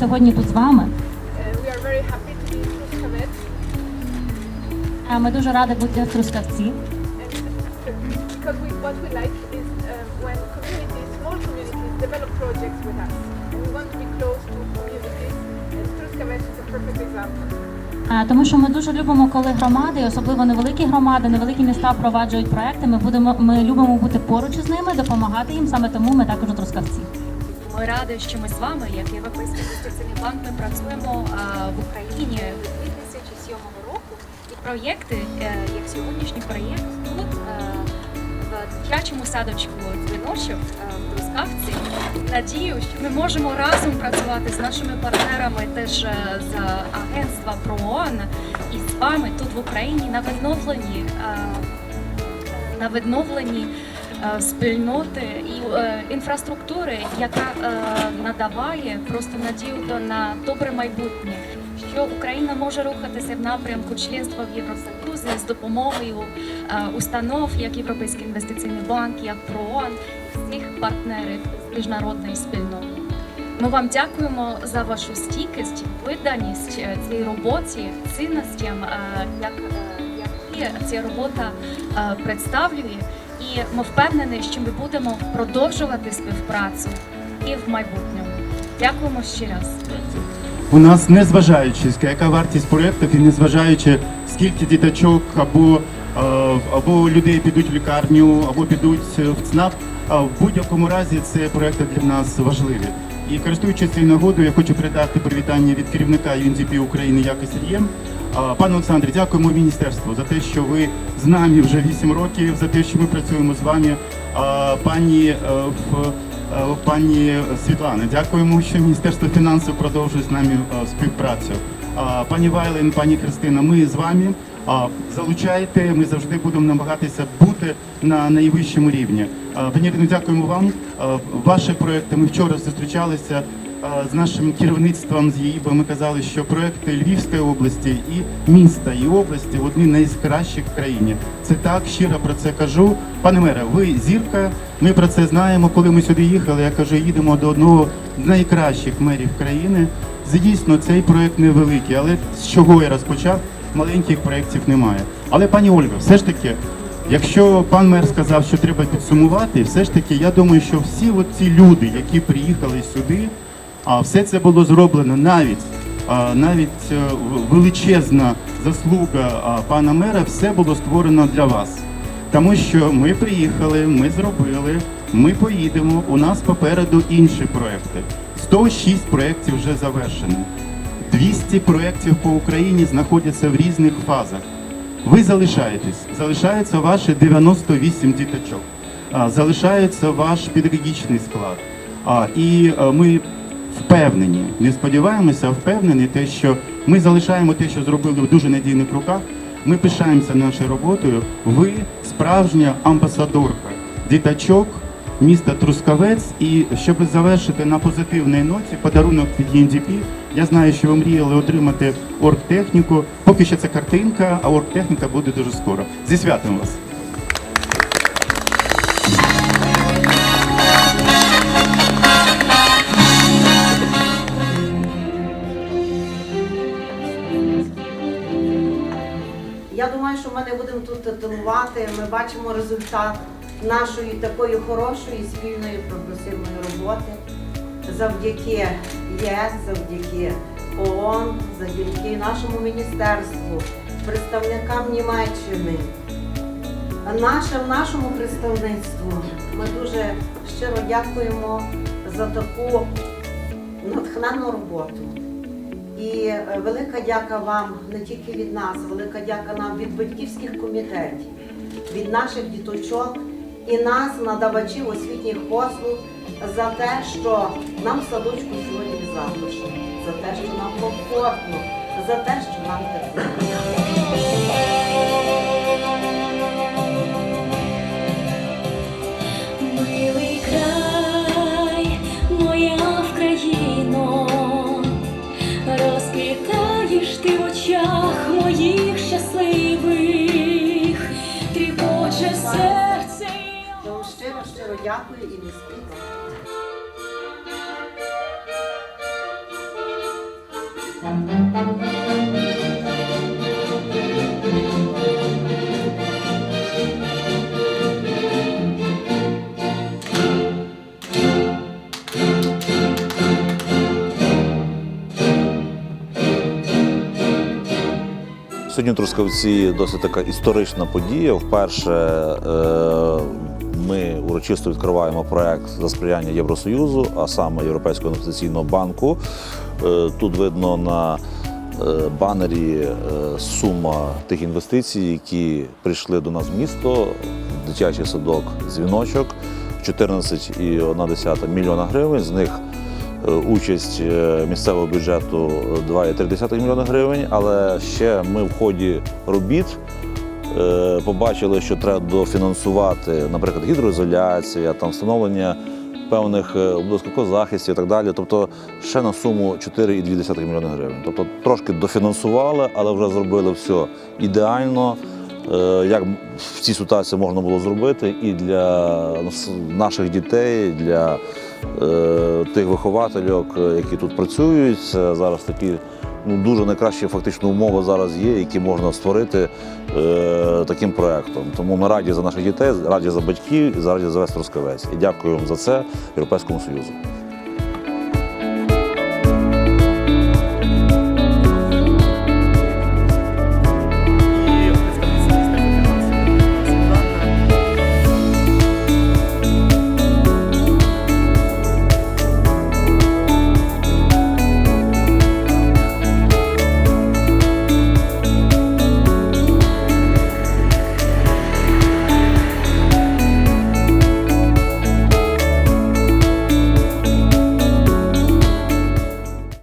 сьогодні тут з вами. Ми дуже раді бути в Трускавці. Е, Тому що ми дуже любимо, коли громади, особливо невеликі громади, невеликі міста впроваджують проекти. Ми будемо ми любимо бути поруч із ними, допомагати їм. Саме тому ми також у Трускавці. Ми раді, що ми з вами, як Європейський інвестиційний банк, ми працюємо в Україні від 2007 року. І проєкти, е, як сьогоднішній проєкт тут е, в дитячому садочку дзвіночок е, в Трускавці. Надію, що ми можемо разом працювати з нашими партнерами, теж з агентства ПРООН і з вами тут в Україні на відновленні. на відновленні спільноти і е, інфраструктури, яка е, надаває просто надію на добре майбутнє. Що Україна може рухатися в напрямку членства в Євросоюзі з допомогою е, установ, як Європейський інвестиційний банк, як ПРООН, всіх партнерів міжнародної спільноти. Ми вам дякуємо за вашу стійкість, виданість е, цій роботі, цінностям, е, як, е, які ця робота е, представлює. І ми впевнені, що ми будемо продовжувати співпрацю і в майбутньому. Дякуємо ще раз. У нас, незважаючи, яка вартість проєктів, і незважаючи, скільки діточок або, е, або людей підуть в лікарню, або підуть в ЦНАП, е, в будь-якому разі це проєкти для нас важливі. І користуючись цією нагодою, я хочу передати привітання від керівника UNDP України Яки Сергієм. Пане Олександрі, дякуємо міністерству за те, що ви з нами вже 8 років, за те, що ми працюємо з вами. Пані е, Е, Пані Світлана, дякуємо, що Міністерство фінансів продовжує з нами е, співпрацю. Пані Вайлен, пані Христина, ми з вами. Залучайте, ми завжди будемо намагатися бути на найвищому рівні. Пані дякуємо вам. Ваші проекти ми вчора зустрічалися з нашим керівництвом з ЄІБ. Ми казали, що проекти Львівської області і міста і області одні найкращих в країні. Це так щиро про це кажу. Пане мере, ви зірка. Ми про це знаємо. Коли ми сюди їхали, я кажу, їдемо до одного з найкращих мерів країни. Звісно, цей проект невеликий, але з чого я розпочав, маленьких проєктів немає. Але пані Ольга, все ж таки, якщо пан мер сказав, що треба підсумувати, все ж таки, я думаю, що всі ці люди, які приїхали сюди, а все це було зроблено навіть. Навіть е, величезна заслуга пана мера, все було створено для вас. Тому що ми приїхали, ми зробили, ми поїдемо. У нас попереду інші проекти. 106 проєктів вже завершені. 200 проєктів по Україні знаходяться в різних фазах. Ви залишаєтесь, залишається ваші 98 діточок, залишається ваш педагогічний склад. І е, ми впевнені, не сподіваємося, а впевнені, те, що ми залишаємо те, що зробили в дуже надійних руках. Ми пишаємося нашою роботою. Ви справжня амбасадорка діточок міста Трускавець. І щоб завершити на позитивній ноті, подарунок від ЄНДП. Я знаю, що ви мріяли отримати оргтехніку. Поки що це картинка, а оргтехніка буде дуже скоро. Зі святом вас! Будемо. Ми бачимо результат нашої такої хорошої спільної прогресивної роботи завдяки ЄС, завдяки ООН, завдяки нашому міністерству, представникам Німеччини. Наше, нашому представництву ми дуже щиро дякуємо за таку натхненну роботу. І е, велика дяка вам не тільки від нас, велика дяка нам від батьківських комітетів, від наших діточок і нас, надавачів освітніх послуг, за те, що нам в садочку сьогодні затишно, за те, що нам комфортно, за те, що нам тепло. Блукаєш ти в очах моїх щасливих, тріпоче серце. Я щиро, щиро дякую і низький вам. Сьогодні Трускавці досить така історична подія. Вперше е, ми урочисто відкриваємо проект за сприяння Євросоюзу, а саме Європейського інвестиційного банку. Е, Тут видно на е, банері сума тих інвестицій, які прийшли до нас в місто. Дитячий садок дзвіночок 14,1 мільйона гривень. З них участь е, місцевого бюджету 2,3 мільйона гривень. Але ще ми в ході робіт е, побачили, що треба дофінансувати, наприклад, гідроізоляція, там встановлення певних е, захистів і так далі. Тобто ще на суму 4,2 мільйона гривень. Тобто трошки дофінансували, але вже зробили все ідеально. е, Як в цій ситуації можна було зробити і для наших дітей, для е, тих виховательок, е, які тут працюють. Зараз такі ну, дуже найкращі фактично умови зараз є, які можна створити е, таким проектом. Тому ми раді за наших дітей, раді за батьків раді за весь Роскавець. І дякуємо за це Європейському Союзу.